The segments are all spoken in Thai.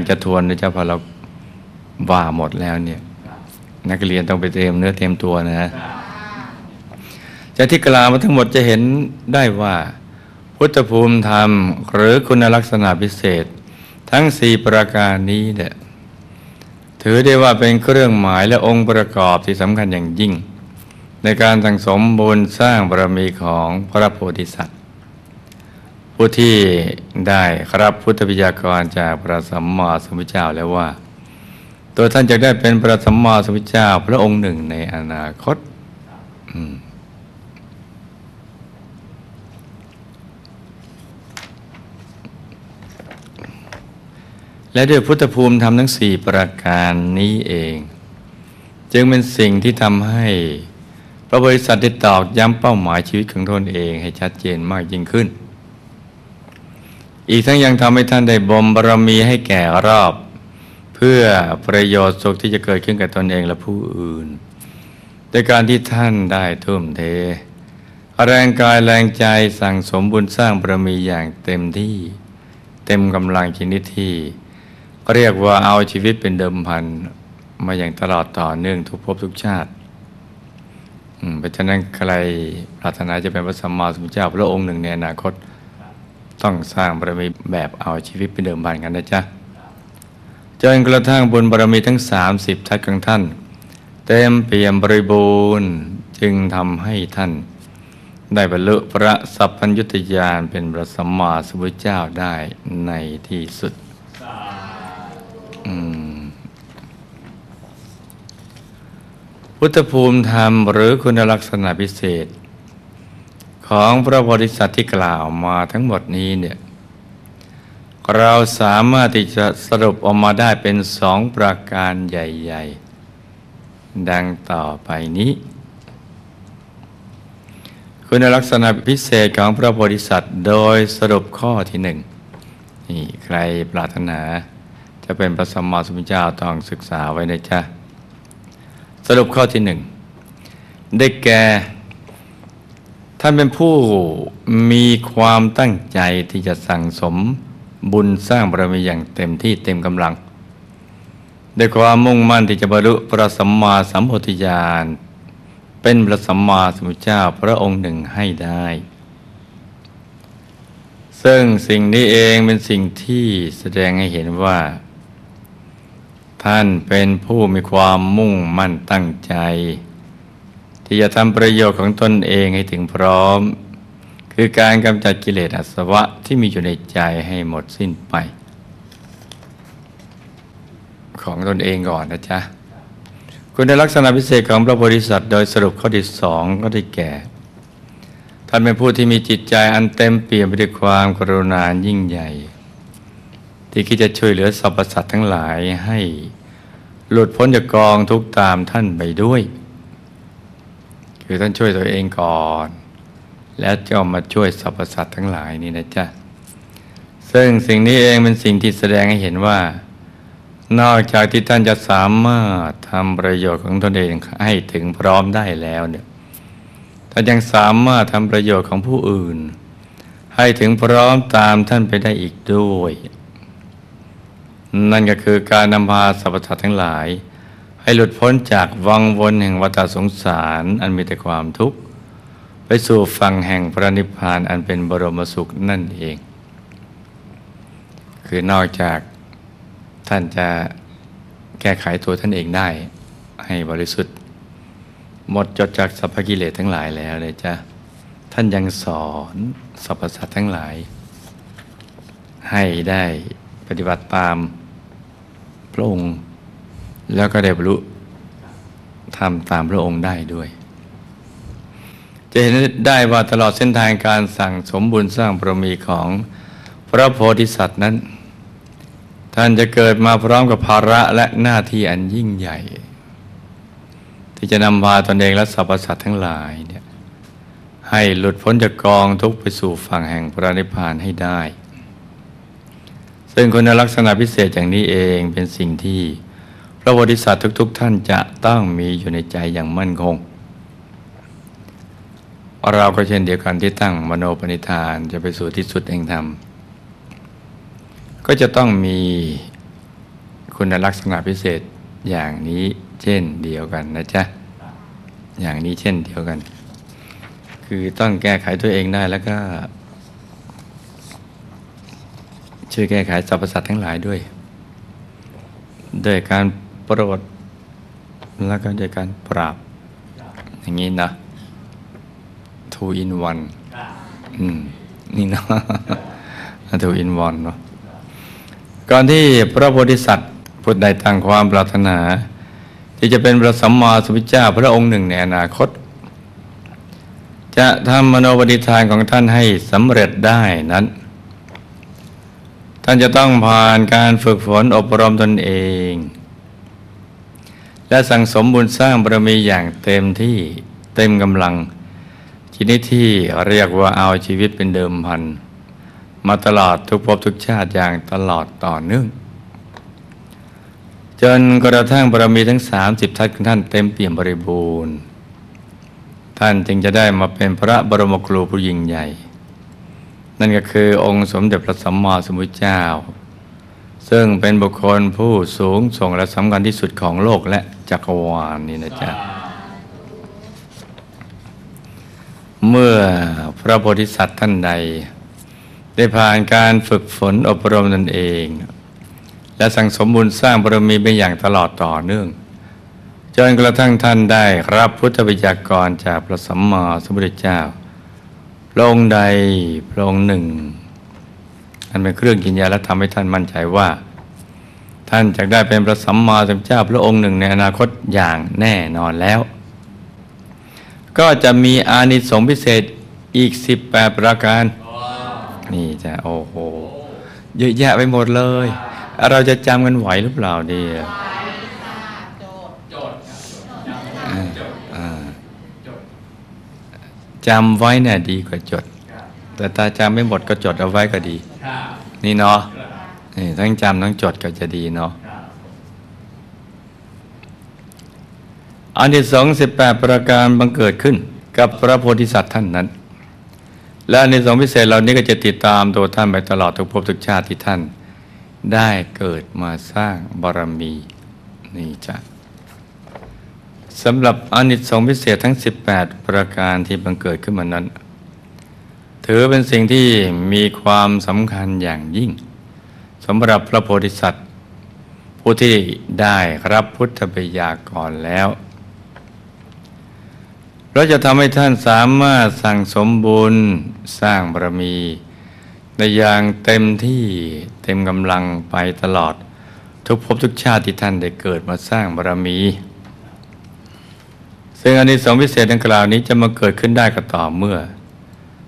างจะทวนนะเจ๊ะพอเราว่าหมดแล้วเนี่ย นักเรียนต้องไปเตรียมเนื้อเตรียมตัวนะจากที่กล่าวมาทั้งหมดจะเห็นได้ว่า พุทธภูมิธรรม หรือคุณลักษณะพิเศษ ทั้งสี่ประการนี้เนี่ยถือได้ว่าเป็นเครื่องหมายและองค์ประกอบที่สำคัญอย่างยิ่ง ในการสังสมบุญสร้างบารมีของพระโพธิสัตว์ ผู้ที่ได้ครับพุทธวิยากรจากพระสัมมาสัมพุทธเจ้าแล้วว่า ตัวท่านจะได้เป็นพระสัมมาสัมพุทธเจ้า พระองค์หนึ่งในอนาคตและด้วยพุทธภูมิทำทั้งสี่ประการนี้เอง จึงเป็นสิ่งที่ทำให้ พระบริษัทได้ตอกย้ำเป้าหมายชีวิตของตนเองให้ชัดเจนมากยิ่งขึ้น อีกทั้งยังทำให้ท่านได้บ่มบารมีให้แก่รอบ เพื่อประโยชน์สุขที่จะเกิดขึ้นกับตนเองและผู้อื่นโดยการที่ท่านได้ทุ่มเท แรงกายแรงใจสั่งสมบุญสร้างบารมีอย่างเต็มที่ เต็มกำลังชนิดที่เรียกว่าเอาชีวิตเป็นเดิมพันมาอย่างตลอดต่อเนื่องทุกภพทุกชาติเพราะฉะนั้นใครปรารถนาจะเป็นพระสัมมาสัมพุทธเจ้าพระองค์หนึ่งในอนาคต ต้องสร้างบารมีแบบเอาชีวิตเป็นเดิมพันกันนะจ๊ะจนกระทั่งบุญบารมีทั้งสามสิบทัศของท่าน เต็มเปี่ยมบริบูรณ์จึงทำให้ท่าน ได้บรรลุพระสัพพัญญุตยานเป็นพระสัมมาสัมพุทธเจ้าได้ในที่สุดพุทธภูมิธรรมหรือคุณลักษณะพิเศษ ของพระโพธิสัตว์ที่กล่าวมาทั้งหมดนี้เนี่ยเราสามารถที่จะสรุปออกมาได้เป็นสองประการใหญ่ ๆ ดังต่อไปนี้ คุณลักษณะพิเศษของพระโพธิสัตว์โดยสรุปข้อที่หนึ่งนี่ใครปรารถนา จะเป็นพระสัมมาสัมพุทธเจ้าต้องศึกษาไว้นะจ๊ะ สรุปข้อที่หนึ่งได้แก่ ท่านเป็นผู้มีความตั้งใจที่จะสั่งสมบุญสร้างบารมีอย่างเต็มที่เต็มกำลังด้วยความมุ่งมั่นที่จะบรรลุพระสัมมาสัมพุทธญาณเป็นพระสัมมาสัมพุทธเจ้าพระองค์หนึ่งให้ได้ ซึ่งสิ่งนี้เองเป็นสิ่งที่แสดงให้เห็นว่า ท่านเป็นผู้มีความมุ่งมั่นตั้งใจ ที่จะทำประโยชน์ของตนเองให้ถึงพร้อม คือการกำจัดกิเลสอาสวะที่มีอยู่ในใจให้หมดสิ้นไป ของตนเองก่อนนะจ๊ะ คุณในลักษณะพิเศษของพระโพธิสัตว์โดยสรุปข้อที่สองก็ได้แก่ ท่านเป็นผู้ที่มีจิตใจอันเต็มเปี่ยมไปด้วยความกรุณายิ่งใหญ่ ที่คิดจะช่วยเหลือสรรพสัตว์ทั้งหลายให้หลุดพ้นจากกองทุกตามท่านไปด้วย คือท่านช่วยตัวเองก่อน แล้วจะมาช่วยสรรพสัตว์ทั้งหลายนี่นะจ๊ะซึ่งสิ่งนี้เองเป็นสิ่งที่แสดงให้เห็นว่า นอกจากที่ท่านจะสามารถทำประโยชน์ของตนเองให้ถึงพร้อมได้แล้วเนี่ยท่านยังสามารถทำประโยชน์ของผู้อื่น ให้ถึงพร้อมตามท่านไปได้อีกด้วย นั่นก็คือการนำพาสรรพสัตว์ทั้งหลาย ให้หลุดพ้นจากวังวนแห่งวัฏสงสารอันมีแต่ความทุกข์ ไปสู่ฝั่งแห่งพระนิพพานอันเป็นบรมสุขนั่นเอง คือนอกจากท่านจะแก้ไขตัวท่านเองได้ ให้บริสุทธิ์ หมดจดจากสัพพกิเลสทั้งหลายแล้วเลยจ้ะท่านยังสอนสรรพสัตว์ทั้งหลาย ให้ได้ปฏิบัติตามพระองค์ แล้วก็ได้บรรลุทำตามพระองค์ได้ด้วย จะเห็นได้ว่าตลอดเส้นทางการสั่งสมบุญสร้างบารมีของพระโพธิสัตว์นั้น ท่านจะเกิดมาพร้อมกับภาระและหน้าที่อันยิ่งใหญ่ ที่จะนำพาตนเองและสรรพสัตว์ทั้งหลายเนี่ยให้หลุดพ้นจากกองทุกไปสู่ฝั่งแห่งพระนิพพานให้ได้ ซึ่งคุณลักษณะพิเศษอย่างนี้เองเป็นสิ่งที่ พระโพธิสัตว์ทุก ๆ ท่านจะต้องมีอยู่ในใจอย่างมั่นคง เราก็เช่นเดียวกันที่ตั้งมโนปณิธานจะไปสู่ที่สุดแห่งธรรม ก็จะต้องมีคุณลักษณะพิเศษอย่างนี้เช่นเดียวกันนะจ๊ะ อย่างนี้เช่นเดียวกัน คือต้องแก้ไขตัวเองได้แล้วก็ ช่วยแก้ไขสรรพสัตว์ทั้งหลายด้วย ด้วยการ ปรด แล้วก็ด้วยการปราบ อย่างนี้นะ two in one อืม นี่นะ two in one เนาะก่อนที่พระโพธิสัตว์พุทธใดตั้งความปรารถนา ที่จะเป็นพระสัมมาสัมพุทธเจ้าพระองค์หนึ่งในอนาคต จะทำมโนปฏิทานของท่านให้สำเร็จได้นั้นท่านจะต้องผ่านการฝึกฝนอบรมตนเอง และสั่งสมบุญสร้างบารมีอย่างเต็มที่เต็มกำลัง ชนิดที่เรียกว่าเอาชีวิตเป็นเดิมพัน มาตลอดทุกภพทุกชาติอย่างตลอดต่อเนื่อง จนกระทั่งบารมีทั้ง 30 ทัศของท่านเต็มเปี่ยมบริบูรณ์ ท่านจึงจะได้มาเป็นพระบรมครูผู้ยิ่งใหญ่ นั่นก็คือองค์สมเด็จพระสัมมาสัมพุทธเจ้า ซึ่งเป็นบุคคลผู้สูงส่งและสำคัญที่สุดของโลกและ จักรวาลนี่นะจ๊ะ เมื่อพระโพธิสัตว์ท่านใด ได้ผ่านการฝึกฝนอบรมตนเอง และสั่งสมบุญสร้างบารมีไปอย่างตลอดต่อเนื่องจนกระทั่งท่านได้รับพุทธวิญากรจากพระสัมมาสัมพุทธเจ้าพระองค์ใดพระองค์หนึ่งอันเป็นเครื่องยืนยันและทำให้ท่านมั่นใจว่า ท่านจะได้เป็นพระสัมมาสัมพุทธเจ้าพระองค์หนึ่งในอนาคตอย่างแน่นอนแล้ว ก็จะมีอานิสงส์พิเศษอีก 18 ประการ นี่จะโอ้โห เยอะแยะไปหมดเลย เราจะจำกันไหวหรือเปล่าเดียจำไว้เนี่ยดีกว่าจด แต่ถ้าจำไม่หมดก็จดเอาไว้ก็ดี นี่เนาะนี่ ทั้งจำทั้งจดก็จะดีเนาะอันที่สองสิบแปดประการบังเกิดขึ้น กับพระโพธิสัตว์ท่านนั้น และอันที่สองพิเศษเหล่านี้ก็จะติดตามตัวท่านไปตลอดทุกภพทุกชาติที่ท่าน ได้เกิดมาสร้างบารมีนี่จ้ะสำหรับอานิสงส์พิเศษทั้ง 18 ประการที่บังเกิดขึ้นมานั้น ถือเป็นสิ่งที่มีความสำคัญอย่างยิ่ง สำหรับพระโพธิสัตว์ ผู้ที่ได้รับพุทธบัญญากรแล้ว เราจะทำให้ท่านสามารถสั่งสมบุญสร้างบารมีในอย่างเต็มที่เต็มกำลังไปตลอด ทุกภพทุกชาติที่ท่านได้เกิดมาสร้างบารมี ซึ่งอันนี้สองพิเศษดังกล่าวนี้จะมาเกิดขึ้นได้ก็ต่อเมื่อ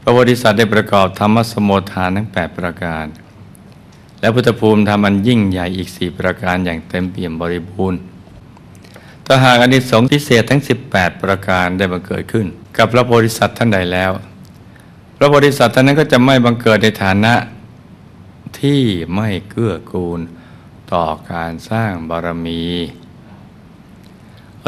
พระโพธิสัตว์ได้ประกอบธรรมสมโมทานทั้ง 8 ประการ และพุทธภูมิธรรมันยิ่งใหญ่อีก4ประการอย่างเต็มเปี่ยมบริบูรณ์ถ้าหากอันนี้สงส์พิเศษทั้ง 18 ประการได้บังเกิดขึ้น กับพระโพธิสัตว์ท่านใดแล้ว พระโพธิสัตว์ท่านนั้นก็จะไม่บังเกิดในฐานะที่ไม่เกื้อกูลต่อการสร้างบารมี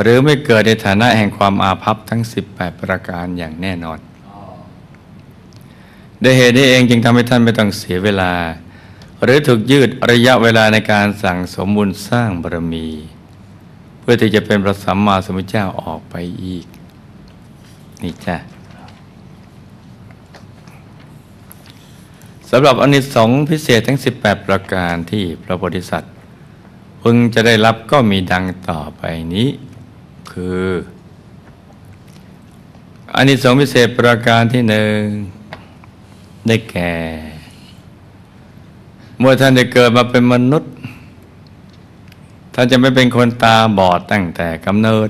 หรือไม่เกิดในฐานะแห่งความอาภัพทั้ง 18 ประการอย่างแน่นอนด้วยเหตุนี้เองจึงทำให้ท่านไม่ต้องเสียเวลา หรือถูกยืดระยะเวลาในการสั่งสมบุญสร้างบารมี เพื่อที่จะเป็นพระสัมมาสัมพุทธเจ้าออกไปอีก นี่จ้ะสำหรับอนิสงส์พิเศษทั้ง 18 ประการที่พระโพธิสัตว์พึงจะได้รับก็มีดังต่อไปนี้ คืออานิสงส์พิเศษประการที่หนึ่งได้แก่ เมื่อท่านได้เกิดมาเป็นมนุษย์ ท่านจะไม่เป็นคนตาบอดตั้งแต่กำเนิด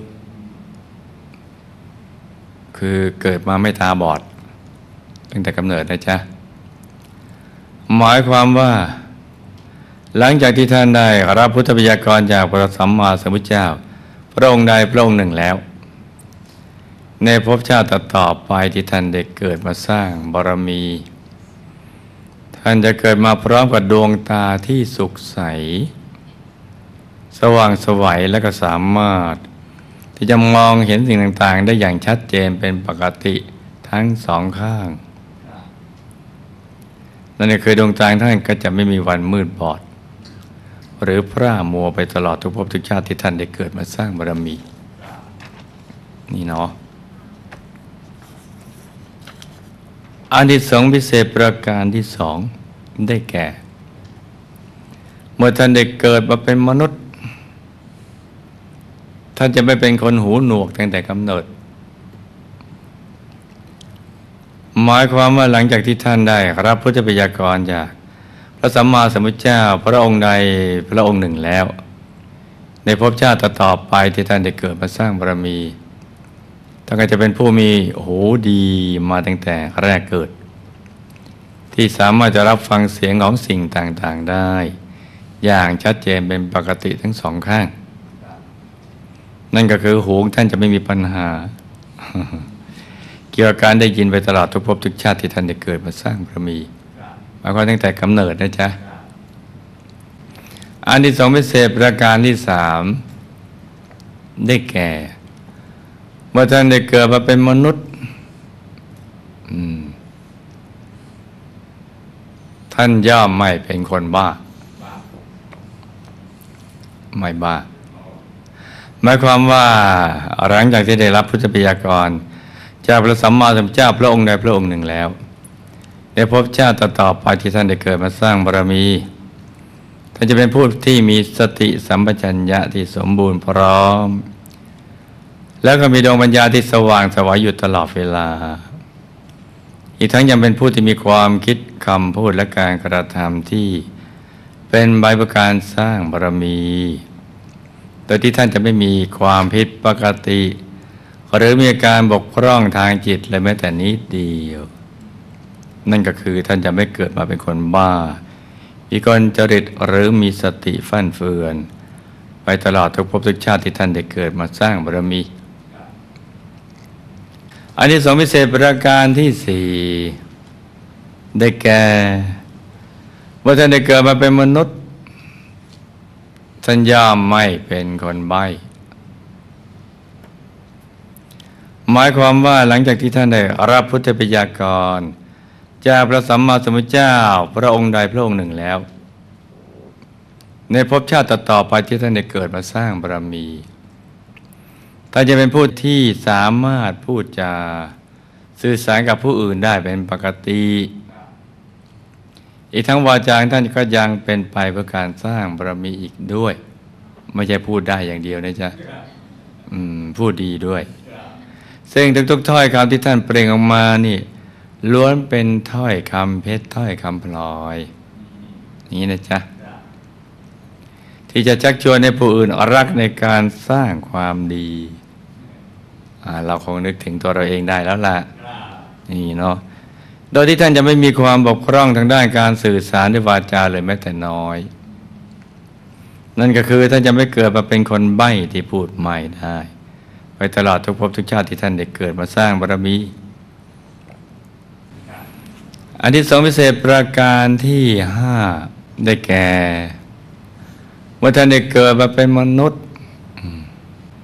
คือเกิดมาไม่ตาบอด ตั้งแต่กำเนิดนะจ๊ะ หมายความว่า หลังจากที่ท่านได้รับพุทธบัญญากรจากพระสัมมาสัมพุทธเจ้า พระองค์ใดพระองค์หนึ่งแล้ว ในภพชาติต่อไปที่ท่านได้เกิดมาสร้างบารมี ท่านจะเกิดมาพร้อมกับดวงตาที่สุขใส สว่างสวัยและก็สามารถ ที่จะมองเห็นสิ่งต่างๆ ได้อย่างชัดเจนเป็นปกติทั้งสองข้าง นั่นคือดวงตาท่านก็จะไม่มีวันมืดบอด หรือพระมัวไปตลอดทุกภพทุกชาติที่ท่านได้เกิดมาสร้างบารมี นี่เนาะ อานิสงส์พิเศษประการที่สองได้แก่ เมื่อท่านได้เกิดมาเป็นมนุษย์ ท่านจะไม่เป็นคนหูหนวกตั้งแต่กำเนิด หมายความว่าหลังจากที่ท่านได้รับพุทธปยากรจากพระสัมมาสัมพุทธเจ้าพระองค์ใดพระองค์หนึ่งแล้ว ในภพชาติต่อไปที่ท่านได้เกิดมาสร้างบารมี ท่านก็จะเป็นผู้มีหูดีมาตั้งแต่แรกเกิด ที่สามารถจะรับฟังเสียงของสิ่งต่างๆได้ อย่างชัดเจนเป็นปกติทั้งสองข้าง นั่นก็คือหูท่านจะไม่มีปัญหา เกี่ยวกับการได้ยินไปตลอดทุกภพทุกชาติที่ท่านได้เกิดมาสร้างบารมีหมายความตั้งแต่กำเนิดนะจ๊ะอันที่สองพิเศษประการที่สามได้แก่ มื่อท่านได้เกิดมาเป็นมนุษย์ท่านย่อมไม่เป็นคนบ้า ไม่บ้า หมายความว่าหลังจากที่ได้รับพุทธปิยากรจากพระสัมมาสัมพุทธเจ้าพระองค์ใดพระองค์หนึ่งแล้วในภพบชาติต่อไปที่ท่านได้เกิดมาสร้างบารมีท่านจะเป็นผู้ที่มีสติสัมปชัญญะที่สมบูรณ์พร้อม แล้วก็มีดวงปัญญาที่สว่างสวายอยู่ตลอดเวลา อีกทั้งยังเป็นผู้ที่มีความคิดคำพูดและการกระทำที่เป็นใบประการสร้างบารมี โดยที่ท่านจะไม่มีความผิดปกติ หรือมีอาการบกพร่องทางจิตเลยแม้แต่นิดเดียว นั่นก็คือท่านจะไม่เกิดมาเป็นคนบ้าวิกลจริตหรือมีสติฟั่นเฟือน ไปตลอดทุกภพทุกชาติที่ท่านได้เกิดมาสร้างบารมี อันนี้สองพิเศษประการที่สี่ได้แก่เมื่อท่านได้เกิดมาเป็นมนุษย์ท่านย่อมไม่เป็นคนใบ้หมายความว่าหลังจากที่ท่านได้รับพุทธปิยากรจากพระสัมมาสัมพุทธเจ้าพระองค์ใดพระองค์หนึ่งแล้ว ในภพชาติต่อไปที่ท่านได้เกิดมาสร้างบารมี ท่าจะเป็นผู้ที่สามารถพูดจาสื่อสารกับผู้อื่นได้เป็นปกติ อีกทั้งวาจาท่านก็ยังเป็นไปเพื่อการสร้างบารมีอีกด้วย ไม่ใช่พูดได้อย่างเดียวนะจ๊ะพูดดีด้วย ซึ่งทุกๆถ้อยคำที่ท่านเปล่งออกมานี่ล้วนเป็นถ้อยคำเพชรถ้อยคำพลอยนี้นะจ๊ะที่จะชักชวนในผู้อื่นรักในการสร้างความดี เราคงนึกถึงตัวเราเองได้แล้วล่ะนี่เนาะโดยที่ท่านจะไม่มีความบกพร่องทางด้านการสื่อสารด้วยวาจาเลยแม้แต่น้อย นั่นก็คือท่านจะไม่เกิดมาเป็นคนใบ้ที่พูดใหม่ได้ ไปตลอดทุกภพทุกชาติที่ท่านได้เกิดมาสร้างบารมีอันที่สองพิเศษประการที่ห้าได้แก่เมื่อท่านได้เกิดมาเป็นมนุษย์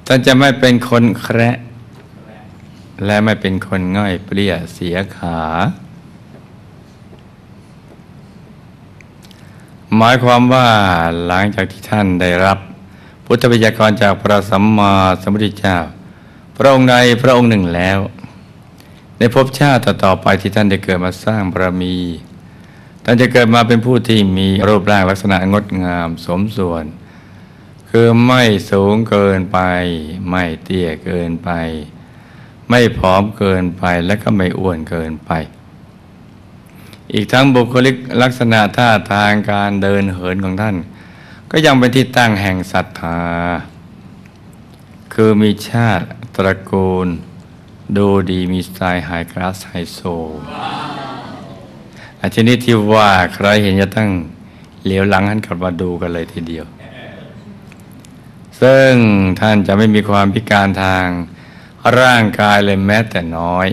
ท่านจะไม่เป็นคนแคระ และไม่เป็นคนง่อยเปรี้ยเสียขา หมายความว่าหลังจากที่ท่านได้รับ พุทธวิยากรจากพระสัมมาสัมพุทธเจ้า พระองค์ใดพระองค์หนึ่งแล้ว ในภพชาติต่อไปที่ท่านได้เกิดมาสร้างบารมี ท่านจะเกิดมาเป็นผู้ที่มีรูปร่างลักษณะงดงามสมส่วน คือไม่สูงเกินไป ไม่เตี้ยเกินไป ไม่ผอมเกินไปและก็ไม่อ้วนเกินไป อีกทั้งบุคลิกลักษณะท่าทางการเดินเหินของท่าน ก็ยังเป็นที่ตั้งแห่งศรัทธา คือมีชาติตระกูล ดูดีมีสไตล์ไฮคลาสไฮโซอาชนิดที่ว่าใครเห็นจะตั้งเหลียวหลังหันกลับมาดูกันเลยทีเดียว ซึ่งท่านจะไม่มีความพิการทาง ร่างกายเลยแม้แต่น้อย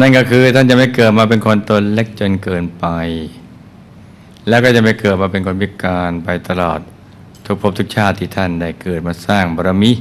นั่นก็คือท่านจะไม่เกิดมาเป็นคนตนเล็กจนเกินไป แล้วก็จะไม่เกิดมาเป็นคนพิการไปตลอด ทุกภพทุกชาติที่ท่านได้เกิดมาสร้างบารมี